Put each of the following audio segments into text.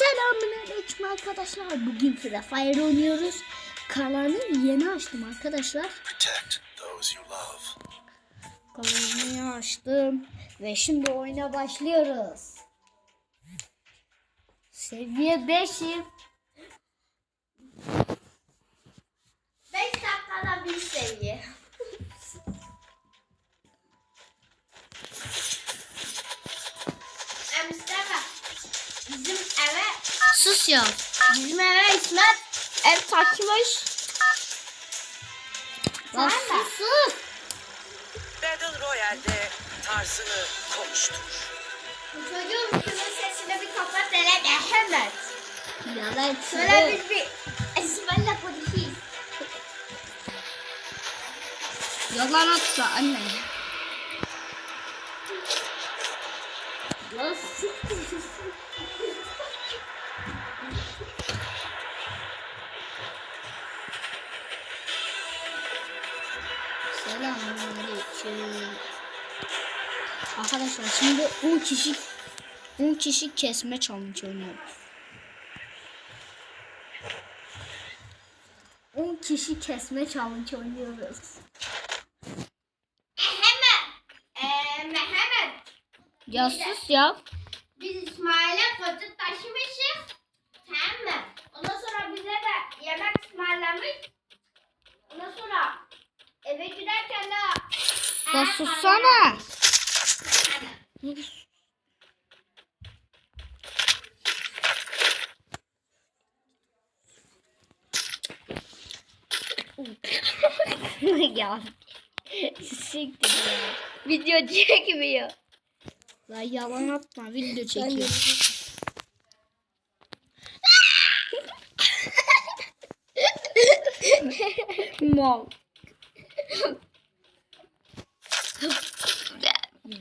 Selamünaleyküm arkadaşlar. Bugün Free Fire oynuyoruz. Kanalını yeni açtım arkadaşlar. Kanalını yeni açtım. Ve şimdi oyuna başlıyoruz. Seviye 5'im. 5 dakikada bir seviye. Sus ya. Bizim eve İsmet ev takmış. Lan sus sus. Battle Royale'de tarzını konuştur. Çocuğum şunun sesini bir kapat hele de hemen. Yalan Şöyle söyle. biz bir Esmer'le konuşayım. Yalan atma anne. Lan sus. Selamünaleyküm. Arkadaşlar şimdi 10 kişi 10 kişi kesme challenge oynuyoruz. 10 kişi kesme challenge oynuyoruz. Hemen. Ya sus ya. Biz İsmail'e koca taşımışız. Tamam mı? Ondan sonra bize de yemek ısmarlamış. Ondan sonra eve giderken de Ya sussana. ya. Siktir ya. Video çekmiyor. La yalan atma video çekiyor. Mal.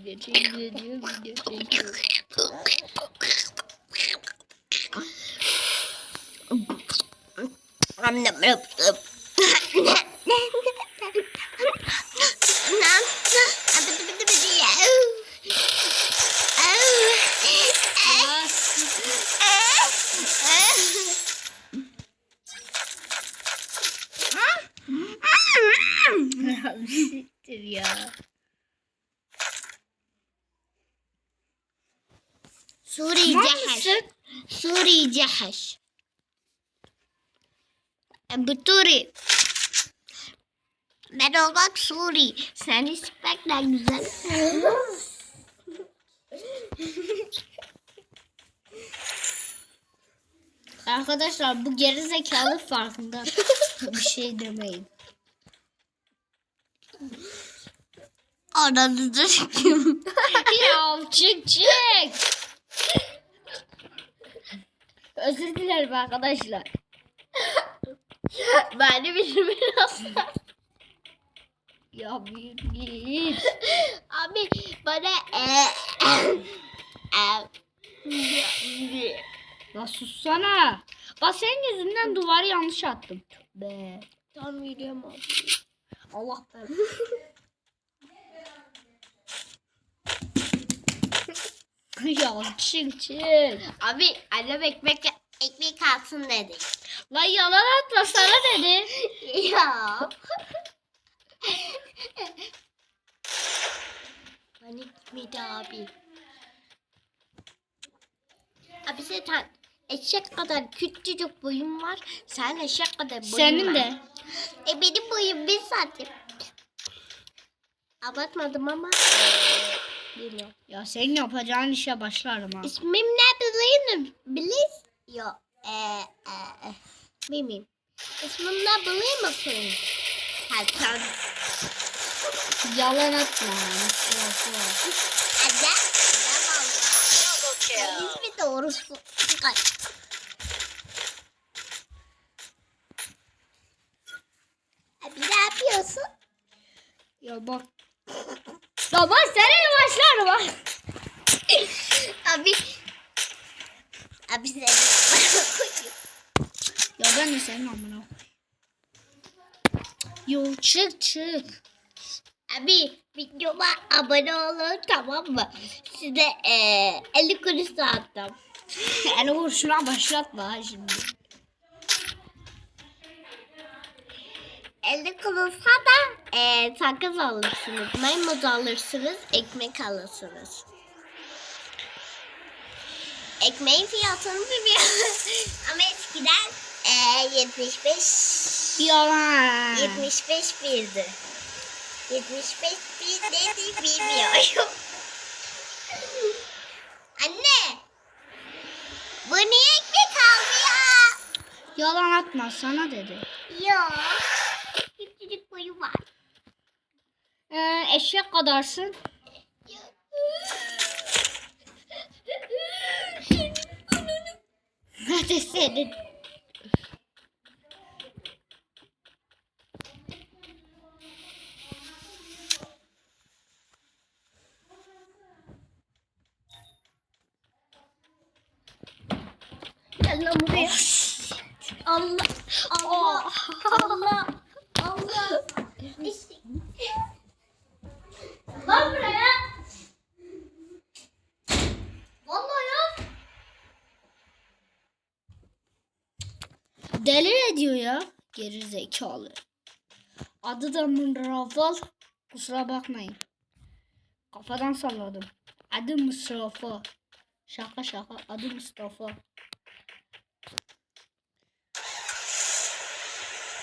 Video çekiyor diyor video çekiyor. Siktir ya. Suri Mal Cehaş. mısın? Suri Cehaş. Buturi. Ben olmak Suri. Sen ispekler güzel. Arkadaşlar bu geri zekalı farkında. Bir şey demeyin. Ananızı kim? ya çık çık. Özür dilerim arkadaşlar. ben de bizim biraz. Ya bir git. Abi bana e, e, Ya sussana. Bak senin yüzünden duvarı yanlış attım. Be. Tam yürüyorum abi. Allah be. ya çık çık. Abi annem ekmek ekmek kalsın dedi. Lan yalan atma sana dedi. ya. Bana gitmedi abi. Abi sen eşek kadar küçücük boyun var. Sen eşek kadar boyun Senin var. de. E benim boyum bir santim. Abartmadım ama. Bilmiyorum. Ya senin yapacağın işe başlarım ha. İsmim ne bileyim Biliz? Yok. Eee eee. Bilmiyorum. İsmim ne biliyor musun? Hakan. Yalan atma. Valla? Double kill. İsmi doğrusu. Abi ne yapıyorsun? Ya bak. Ya bak başlarım ha. Abi. Abi seni Ya ben de senin amına. Yo çık çık. Abi videoma abone olun tamam mı? Size eee 50 kuruş attım. Yani vur şuna başlatma şimdi. Elde kalırsa da e, sakız alırsınız. Maymuz alırsınız. Ekmek alırsınız. Ekmeğin fiyatını bilmiyorum. Ama eskiden e, 75 Yalan. 75 birdi. 75 bir dedi bilmiyorum. Anne. Bu niye ekmek aldı ya? Yalan atma sana dedi. Yok. Küçücük boyu var. Eşek kadarsın. Hadi senin. Gel lan buraya. Allah. Allah. Allah. Allah. İşte. Lan buraya. Vallahi ya. Deli ediyor ya. Geri zekalı. Adı da Münraval. Kusura bakmayın. Kafadan salladım. Adı Mustafa. Şaka şaka. Adı Mustafa.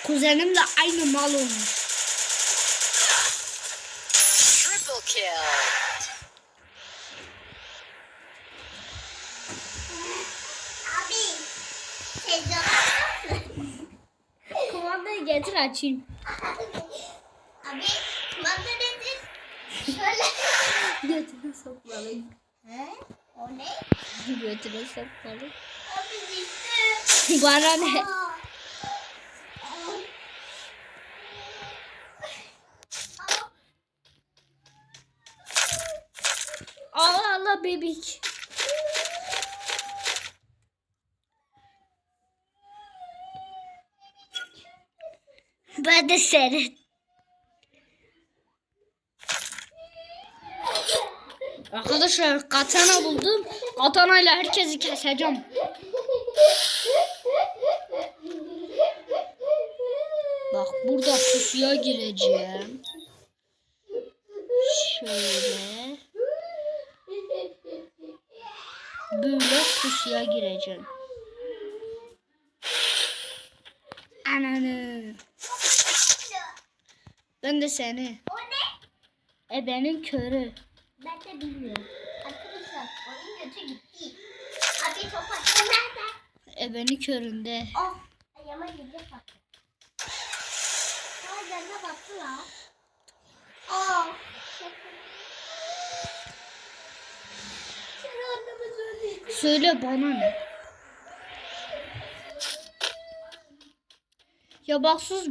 Kuzenimle aynı mal olmuş. Triple kill. Getir açayım. Abi. Kumanda nedir? Şöyle. Götüne sokmalıyım. He? O ne? Götüne sokmalıyım. Abi düştü. Bana ne? Allah Allah bebek. Ben de senin. Arkadaşlar katana buldum. Katanayla herkesi keseceğim. Bak burada pusuya gireceğim. Şöyle. Böyle pusuya gireceğim. Ananı. Ben de seni. O ne? Ebenin körü. Ben de bilmiyorum. Arkadaşlar oyun kötü gitti. Abi top attı nerede? Ebeni köründe. Oh. Ayağıma gidecek baktı. Aa yerine baktı la. Anneme söyle. Söyle bana ne? Ya bak sus.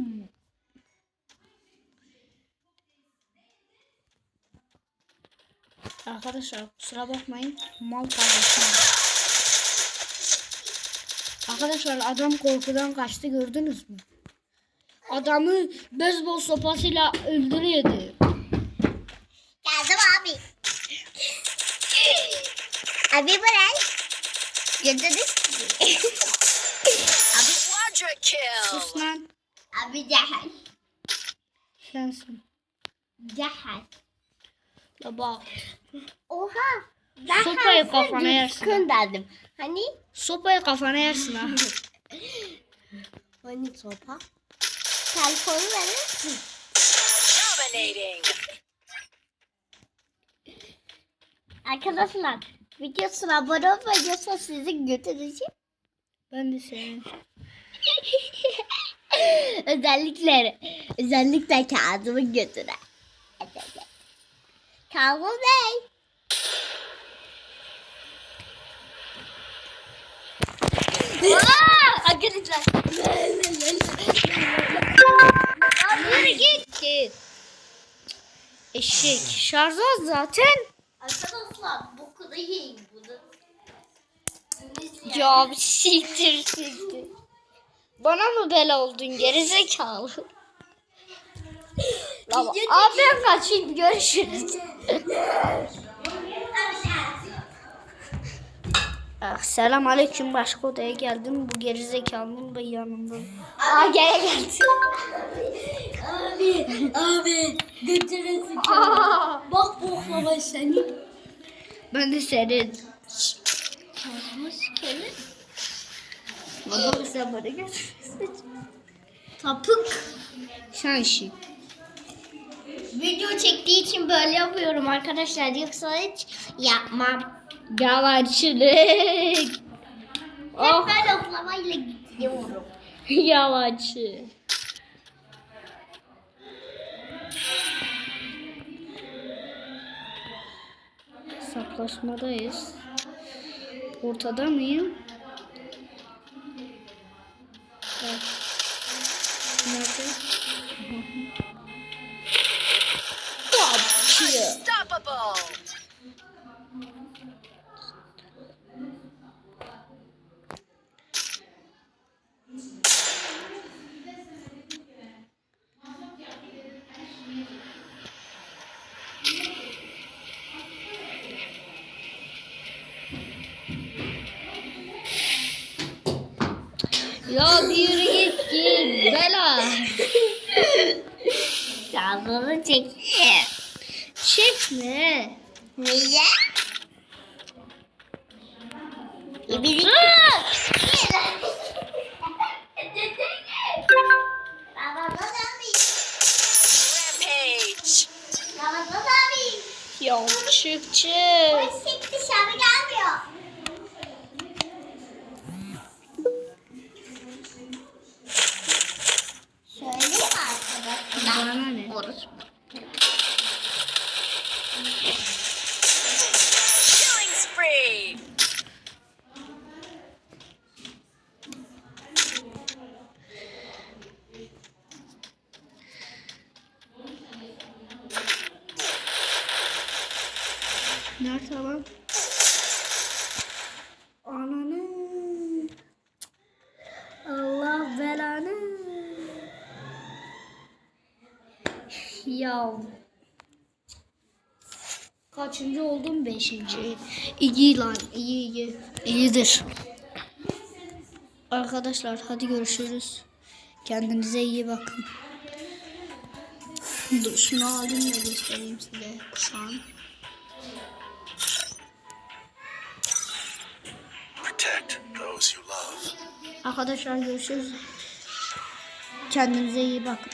Arkadaşlar kusura bakmayın. Mal kardeşim. Arkadaşlar adam korkudan kaçtı gördünüz mü? Adamı beyzbol sopasıyla öldürüyordu. Geldim abi. abi bırak. Gördünüz mü? abi, Quadra kill. Sus lan. abi cehal. Sensin. Cehal. Ya bak. Oha. Ben Sopayı kafana yersin. düzgün dedim. Hani? Sopayı kafana yersin ha. Hani sopa? Telefonu verir misin? Arkadaşlar videosuna abone olmayacaksa sizi götüreceğim. Ben de senin. özellikle özellikle kağıdımı götüre. Kazım Bey. Arkadaşlar. Yürü git git. Eşek. Şarj az zaten. Arkadaşlar bu kadar yiyin bunu. Ya bir siktir siktir. Bana mı bela oldun gerizekalı? Baba, abi kaçayım görüşürüz. Ah, selam aleyküm başka odaya geldim. Bu gerizekalının da yanında. Aa gene geldi. Abi, abi götürün Bak boklama seni. Ben de seni. Kafamı sikerim. Baba sen bana götürürsün. Tapık. Sen şey. Video çektiği için böyle yapıyorum arkadaşlar. Yoksa hiç yapmam. Yalancılık. Hep Oh böyle oklamayla gidiyorum. yalancı. Hesaplaşmadayız. Ortada mıyım? Evet. Nerede? Unstoppable. Ya bir git git bela. Sağlığını çekti. Çekme. Niye? Abi. Ya çık çık. Sik dışarı gelmiyor. Söyleyeyim arkadaşlar. Bana ne? Killing Nerede lan? Ananı. Allah belanı. Ya. Kaçıncı oldum? Beşinci. İyi lan. iyi iyi. İyidir. Arkadaşlar hadi görüşürüz. Kendinize iyi bakın. Dur şunu alayım da göstereyim size kuşağın. Arkadaşlar görüşürüz. Kendinize iyi bakın.